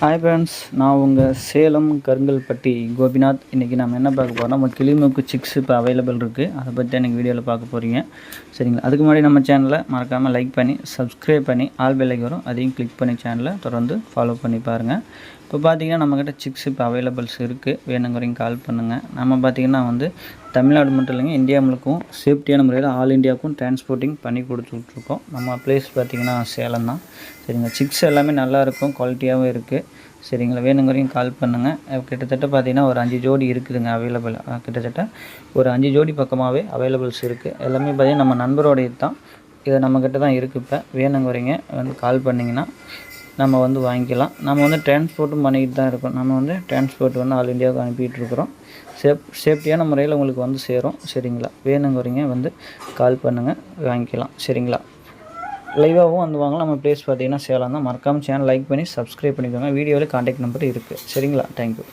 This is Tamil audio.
ஹாய் ஃப்ரெண்ட்ஸ் நான் உங்கள் சேலம் கருங்கல்பட்டி கோபிநாத். இன்றைக்கி நம்ம என்ன பார்க்க போகிறோம் நம்ம கிளிமூக்கு சிக்ஸ் இப்போ அவைலபிள் இருக்குது அதை பற்றி எனக்கு வீடியோவில் பார்க்க போகிறீங்க சரிங்களா? அதுக்கு முன்னாடி நம்ம சேனலை மறக்காமல் லைக் பண்ணி சப்ஸ்கிரைப் பண்ணி ஆல் பெல்லைக்கு வரும். அதையும் கிளிக் பண்ணி சேனலை தொடர்ந்து ஃபாலோ பண்ணி பாருங்கள் இப்போ பார்த்தீங்கன்னா நம்மக்கிட்ட சிக்ஸ் இப்போ அவைலபிள்ஸ் இருக்குது வேணுங்கிறவங்க கால் பண்ணுங்கள் நம்ம பார்த்திங்கன்னா வந்து தமிழ்நாடு மட்டும் இல்லைங்க இந்தியா முழுக்கும் சேஃப்டியான முறையில் ஆல் இந்தியாவுக்கும் டிரான்ஸ்போர்ட்டிங் பண்ணி கொடுத்துட்ருக்கோம். நம்ம பிளேஸ் பார்த்திங்கன்னா சேலம் தான். சரிங்க சிக்ஸ் எல்லாமே நல்லாயிருக்கும் குவாலிட்டியாகவும் இருக்குது சரிங்களா? வேணுங்கிறவங்க கால் பண்ணுங்கள் கிட்டத்தட்ட பார்த்தீங்கன்னா ஒரு அஞ்சு ஜோடி இருக்குதுங்க அவைலபிள் கிட்டத்தட்ட ஒரு அஞ்சு ஜோடி பக்கமாகவே அவைலபிள்ஸ் இருக்குது எல்லாமே பார்த்தீங்கன்னா நம்ம நண்பரோடைய தான். இது நம்மக்கிட்ட தான் இருக்குது இப்போ. வேணுங்கிறீங்க வந்து கால் பண்ணிங்கன்னா நம்ம வந்து வாங்கிக்கலாம். நம்ம வந்து டிரான்ஸ்போர்ட்டும் பண்ணிக்கிட்டு தான் இருக்கோம். நம்ம வந்து டிரான்ஸ்போர்ட் வந்து ஆல் இந்தியாவுக்கு அனுப்பிட்டு இருக்கிறோம். சேஃப் சேஃப்டியான முறையில் உங்களுக்கு வந்து சேரும். சரிங்களா? வேணுங்கிறீங்க வந்து கால் பண்ணுங்கள் வாங்கிக்கலாம். சரிங்களா? லைவாகவும் வந்து வாங்கலாம். நம்ம ப்ளேஸ் பார்த்தீங்கன்னா சேலம் தான். மறக்காமல் சேனல் லைக் பண்ணி சப்ஸ்கிரைப் பண்ணிக்கோங்க. வீடியோவில் காண்டாக்ட் நம்பர் இருக்குது சரிங்களா? தேங்க்யூ